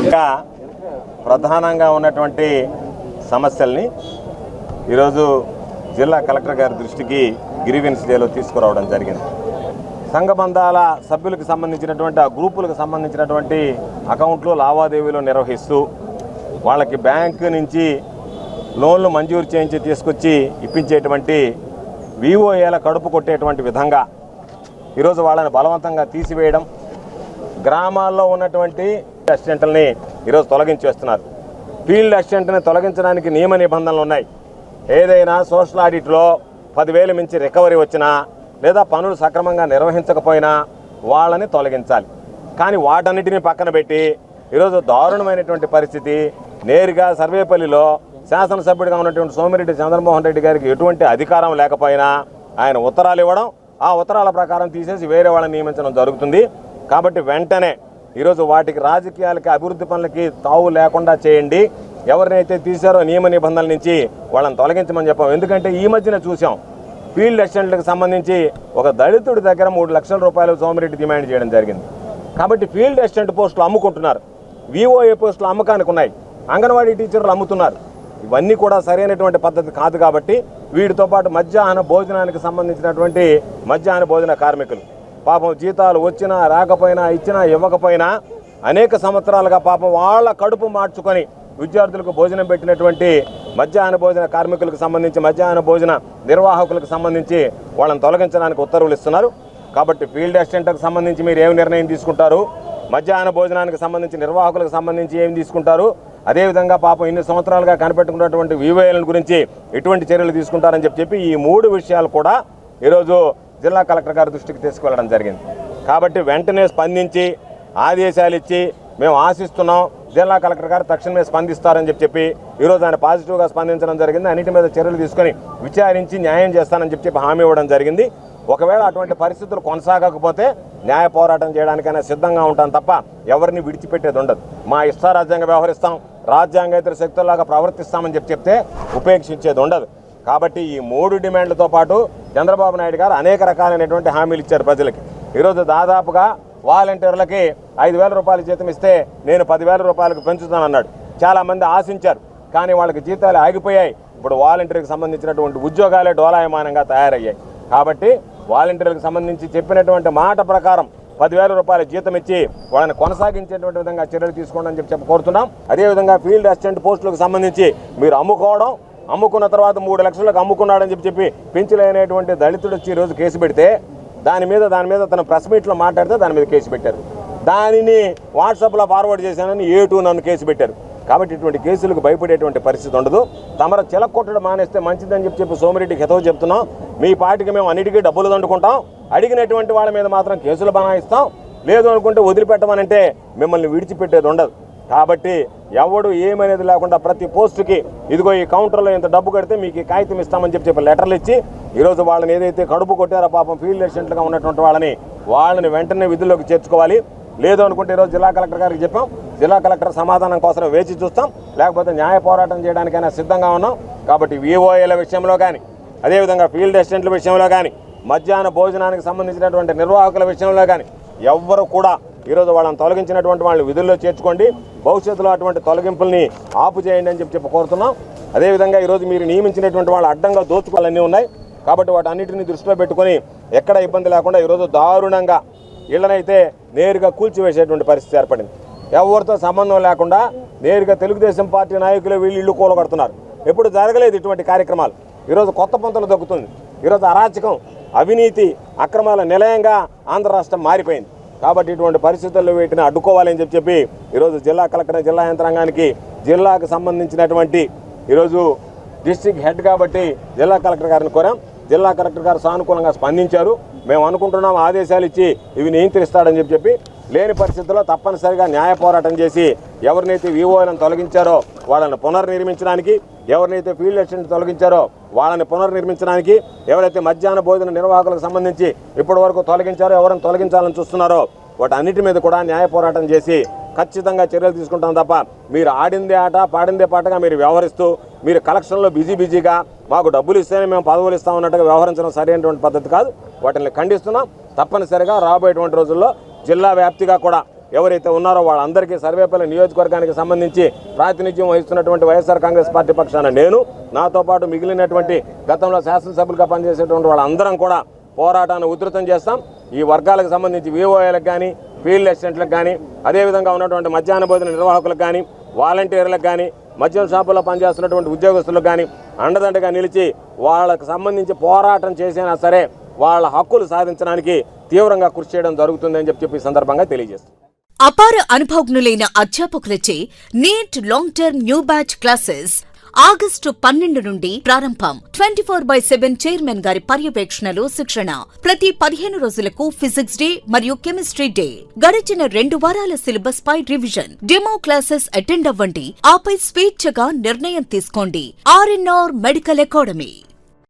ఇంకా ప్రధానంగా ఉన్నటువంటి సమస్యల్ని ఈరోజు జిల్లా కలెక్టర్ గారి దృష్టికి గ్రీవెన్స్ డేలో తీసుకురావడం జరిగింది. సంఘబంధాల సభ్యులకు సంబంధించినటువంటి ఆ గ్రూపులకు సంబంధించినటువంటి అకౌంట్లు లావాదేవీలు నిర్వహిస్తూ వాళ్ళకి బ్యాంకు నుంచి లోన్లు మంజూరు చేయించి తీసుకొచ్చి ఇప్పించేటువంటి వివోఏల కడుపు కొట్టేటువంటి విధంగా ఈరోజు వాళ్ళని బలవంతంగా తీసివేయడం గ్రామాల్లో ఉన్నటువంటి అసిస్టెంట్లని ఈరోజు తొలగించేస్తున్నారు ఫీల్డ్ అసిస్టెంట్ని తొలగించడానికి నియమ నిబంధనలు ఉన్నాయి. ఏదైనా సోషల్ ఆడిట్లో పదివేలు మించి రికవరీ వచ్చినా లేదా పనులు సక్రమంగా నిర్వహించకపోయినా వాళ్ళని తొలగించాలి. కానీ వాటన్నిటిని పక్కన పెట్టి ఈరోజు దారుణమైనటువంటి పరిస్థితి. నేరుగా సర్వేపల్లిలో శాసనసభ్యుడిగా ఉన్నటువంటి సోమిరెడ్డి చంద్రమోహన్ రెడ్డి గారికి ఎటువంటి అధికారం లేకపోయినా ఆయన ఉత్తరాలు ఇవ్వడం ఆ ఉత్తరాల ప్రకారం తీసేసి వేరే వాళ్ళని నియమించడం జరుగుతుంది. కాబట్టి వెంటనే ఈరోజు వాటికి రాజకీయాలకి అభివృద్ధి పనులకి తావు లేకుండా చేయండి. ఎవరినైతే తీశారో నియమ నిబంధనల నుంచి వాళ్ళని తొలగించమని చెప్పాం. ఎందుకంటే ఈ మధ్యన చూసాం ఫీల్డ్ అసిస్టెంట్లకు సంబంధించి ఒక దళితుడి దగ్గర మూడు లక్షల రూపాయలు సోమిరెడ్డి డిమాండ్ చేయడం జరిగింది. కాబట్టి ఫీల్డ్ అసిస్టెంట్ పోస్టులు అమ్ముకుంటున్నారు. విఓఏ పోస్టులు అమ్మకానికి ఉన్నాయి. అంగన్వాడీ టీచర్లు అమ్ముతున్నారు. ఇవన్నీ కూడా సరైనటువంటి పద్ధతి కాదు కాబట్టి వీటితో పాటు మధ్యాహ్న భోజనానికి సంబంధించినటువంటి మధ్యాహ్న భోజన కార్మికులు. పాపం జీతాలు వచ్చినా రాకపోయినా ఇచ్చినా ఇవ్వకపోయినా అనేక సంవత్సరాలుగా పాపం వాళ్ళ కడుపు మార్చుకొని విద్యార్థులకు భోజనం పెట్టినటువంటి మధ్యాహ్న భోజన కార్మికులకు సంబంధించి మధ్యాహ్న భోజన నిర్వాహకులకు సంబంధించి వాళ్ళని తొలగించడానికి ఉత్తర్వులు ఇస్తున్నారు. కాబట్టి ఫీల్డ్ అసిస్టెంట్కి సంబంధించి మీరు ఏం నిర్ణయం తీసుకుంటారు? మధ్యాహ్న భోజనానికి సంబంధించి నిర్వాహకులకు సంబంధించి ఏం తీసుకుంటారు? అదేవిధంగా పాపం ఇన్ని సంవత్సరాలుగా కనిపెట్టుకున్నటువంటి వివోఏల గురించి ఎటువంటి చర్యలు తీసుకుంటారని చెప్పి చెప్పి ఈ మూడు విషయాలు కూడా ఈరోజు జిల్లా కలెక్టర్ గారి దృష్టికి తీసుకువెళ్ళడం జరిగింది. కాబట్టి వెంటనే స్పందించి ఆదేశాలు ఇచ్చి మేము ఆశిస్తున్నాం జిల్లా కలెక్టర్ గారు తక్షణమే స్పందిస్తారని చెప్పి చెప్పి ఈరోజు ఆయన పాజిటివ్గా స్పందించడం జరిగింది. అన్నిటి మీద చర్యలు తీసుకొని విచారించి న్యాయం చేస్తానని చెప్పి చెప్పి హామీ ఇవ్వడం జరిగింది. ఒకవేళ అటువంటి పరిస్థితులు కొనసాగకపోతే న్యాయ పోరాటం చేయడానికైనా సిద్ధంగా ఉంటాం తప్ప ఎవరిని విడిచిపెట్టేది ఉండదు. మా ఇష్టారాజ్యంగా వ్యవహరిస్తాం రాజ్యాంగేతర శక్తుల్లాగా ప్రవర్తిస్తామని చెప్పి చెప్తే ఉపేక్షించేది ఉండదు. కాబట్టి ఈ మూడు డిమాండ్లతో పాటు చంద్రబాబు నాయుడు గారు అనేక రకాలైనటువంటి హామీలు ఇచ్చారు ప్రజలకి. ఈరోజు దాదాపుగా వాలంటీర్లకి ఐదు వేల రూపాయలు జీతం ఇస్తే నేను పదివేల రూపాయలకు పెంచుతానన్నాడు. చాలామంది ఆశించారు కానీ వాళ్ళకి జీతాలు ఆగిపోయాయి. ఇప్పుడు వాలంటీర్కి సంబంధించినటువంటి ఉద్యోగాలే డోలాయమానంగా తయారయ్యాయి. కాబట్టి వాలంటీర్లకు సంబంధించి చెప్పినటువంటి మాట ప్రకారం పదివేల రూపాయల జీతం ఇచ్చి వాళ్ళని కొనసాగించేటువంటి విధంగా చర్యలు తీసుకోండి అని చెప్పి చెప్పి కోరుతున్నాం. అదేవిధంగా ఫీల్డ్ అసిస్టెంట్ పోస్టులకు సంబంధించి మీరు అమ్ముకోవడం అమ్ముకున్న తర్వాత మూడు లక్షలకు అమ్ముకున్నాడని చెప్పి చెప్పి పెంచులైనటువంటి దళితుడు వచ్చి ఈరోజు కేసు పెడితే దాని మీద దాని మీద తన ప్రెస్ మీట్లో మాట్లాడితే దాని మీద కేసు పెట్టారు. దానిని వాట్సాప్లో ఫార్వర్డ్ చేశానని ఏ టూ నన్ను కేసు పెట్టారు. కాబట్టి ఇటువంటి కేసులకు భయపడేటువంటి పరిస్థితి ఉండదు. తమర చిలకొట్టడం మానేస్తే మంచిదని చెప్పి చెప్పి సోమిరెడ్డికి హితవు చెప్తున్నాం. మీ పార్టీకి మేము అన్నిటికీ డబ్బులు దండుకుంటాం. అడిగినటువంటి వాళ్ళ మీద మాత్రం కేసులు బనాయిస్తాం. లేదు అనుకుంటే వదిలిపెట్టమనంటే మిమ్మల్ని విడిచిపెట్టేది ఉండదు. కాబట్టి ఎవడు ఏమనేది లేకుండా ప్రతి పోస్టుకి ఇదిగో ఈ కౌంటర్లో ఇంత డబ్బు కడితే మీకు ఈ కాగితం ఇస్తామని చెప్పి చెప్పి లెటర్లు ఇచ్చి ఈరోజు వాళ్ళని ఏదైతే కడుపు కొట్టారో పాపం ఫీల్డ్ అసిస్టెంట్గా ఉన్నటువంటి వాళ్ళని వాళ్ళని వెంటనే విధుల్లోకి చేర్చుకోవాలి. లేదు అనుకుంటే ఈరోజు జిల్లా కలెక్టర్ గారికి చెప్పాం. జిల్లా కలెక్టర్ సమాధానం కోసం వేచి చూస్తాం. లేకపోతే న్యాయ పోరాటం చేయడానికైనా సిద్ధంగా ఉన్నాం. కాబట్టి విఓఏల విషయంలో కానీ అదేవిధంగా ఫీల్డ్ అసిస్టెంట్ల విషయంలో కానీ మధ్యాహ్న భోజనానికి సంబంధించినటువంటి నిర్వాహకుల విషయంలో కానీ ఎవ్వరు కూడా ఈరోజు వాళ్ళని తొలగించినటువంటి వాళ్ళని విధుల్లో చేర్చుకోండి. భవిష్యత్తులో అటువంటి తొలగింపుల్ని ఆపు చేయండి అని చెప్పి చెప్పి కోరుతున్నాం. అదేవిధంగా ఈరోజు మీరు నియమించినటువంటి వాళ్ళు అడ్డంగా దోచుకోవాలన్నీ ఉన్నాయి. కాబట్టి వాటి అన్నిటిని దృష్టిలో పెట్టుకొని ఎక్కడ ఇబ్బంది లేకుండా ఈరోజు దారుణంగా ఇళ్ళనైతే నేరుగా కూల్చివేసేటువంటి పరిస్థితి ఏర్పడింది. ఎవరితో సంబంధం లేకుండా నేరుగా తెలుగుదేశం పార్టీ నాయకులు వీళ్ళు ఇల్లు కూలగొడుతున్నారు. ఎప్పుడు జరగలేదు ఇటువంటి కార్యక్రమాలు. ఈరోజు కొత్త పంతులు దొక్కుతుంది. ఈరోజు అరాచకం అవినీతి అక్రమాల నిలయంగా ఆంధ్ర రాష్ట్రం మారిపోయింది. కాబట్టి ఇటువంటి పరిస్థితుల్లో వీటిని అడ్డుకోవాలని చెప్పి చెప్పి ఈరోజు జిల్లా కలెక్టర్ జిల్లా యంత్రాంగానికి జిల్లాకు సంబంధించినటువంటి ఈరోజు డిస్టిక్ హెడ్ కాబట్టి జిల్లా కలెక్టర్ గారిని కోరాం. జిల్లా కలెక్టర్ గారు సానుకూలంగా స్పందించారు. మేము అనుకుంటున్నాం ఆదేశాలు ఇచ్చి ఇవి నియంత్రిస్తాడని చెప్పి చెప్పి లేని పరిస్థితుల్లో తప్పనిసరిగా న్యాయ పోరాటం చేసి ఎవరినైతే వివోలను తొలగించారో వాళ్ళని పునర్నిర్మించడానికి ఎవరినైతే ఫీల్డ్ అసిస్టెంట్ తొలగించారో వాళ్ళని పునర్నిర్మించడానికి ఎవరైతే మధ్యాహ్న భోజన నిర్వాహకులకు సంబంధించి ఇప్పటి వరకు తొలగించారో ఎవరిని తొలగించాలని చూస్తున్నారో వాటి అన్నిటి మీద కూడా న్యాయ పోరాటం చేసి ఖచ్చితంగా చర్యలు తీసుకుంటాం తప్ప మీరు ఆడిందే ఆట పాడిందే పాటగా మీరు వ్యవహరిస్తూ మీరు కలెక్షన్లో బిజీ బిజీగా మాకు డబ్బులు ఇస్తేనే మేము పదవులు ఇస్తాం అన్నట్టుగా వ్యవహరించడం సరైనటువంటి పద్ధతి కాదు. వాటిని ఖండిస్తున్నాం. తప్పనిసరిగా రాబోయేటువంటి రోజుల్లో జిల్లా వ్యాప్తిగా కూడా ఎవరైతే ఉన్నారో వాళ్ళందరికీ సర్వేపల్లి నియోజకవర్గానికి సంబంధించి ప్రాతినిధ్యం వహిస్తున్నటువంటి వైఎస్ఆర్ కాంగ్రెస్ పార్టీ పక్షాన నేను నాతో పాటు మిగిలినటువంటి గతంలో శాసనసభ్యులుగా పనిచేసేటువంటి వాళ్ళందరం కూడా పోరాటాన్ని ఉధృతం చేస్తాం. ఈ వర్గాలకు సంబంధించి వివోఏలకు కానీ ఫీల్డ్ అసిస్టెంట్లకు కానీ అదేవిధంగా ఉన్నటువంటి మధ్యాహ్న భోజన నిర్వాహకులకు కానీ వాలంటీర్లకు కానీ మద్యం షాపుల్లో పనిచేస్తున్నటువంటి ఉద్యోగస్తులకు కానీ అండదండగా నిలిచి వాళ్ళకు సంబంధించి పోరాటం చేసినా సరే వాళ్ళ హక్కులు సాధించడానికి తీవ్రంగా కృషి చేయడం జరుగుతుందని చెప్పి చెప్పి సందర్భంగా తెలియజేస్తుంది అపార అనుభవజ్ఞులైన అధ్యాపకులచే NEET long term new batch classes August పన్నెండు నుండి ప్రారంభం. Twenty four by seven chairman గారి పర్యవేక్షణలో శిక్షణ. ప్రతి పదిహేను రోజులకు ఫిజిక్స్ డే మరియు కెమిస్ట్రీ డే. గడిచిన రెండు వారాల సిలబస్ పై రివిజన్. డెమో క్లాసెస్ అటెండ్ అవ్వండి. ఆపై స్వేచ్ఛగా నిర్ణయం తీసుకోండి. RNR medical academy.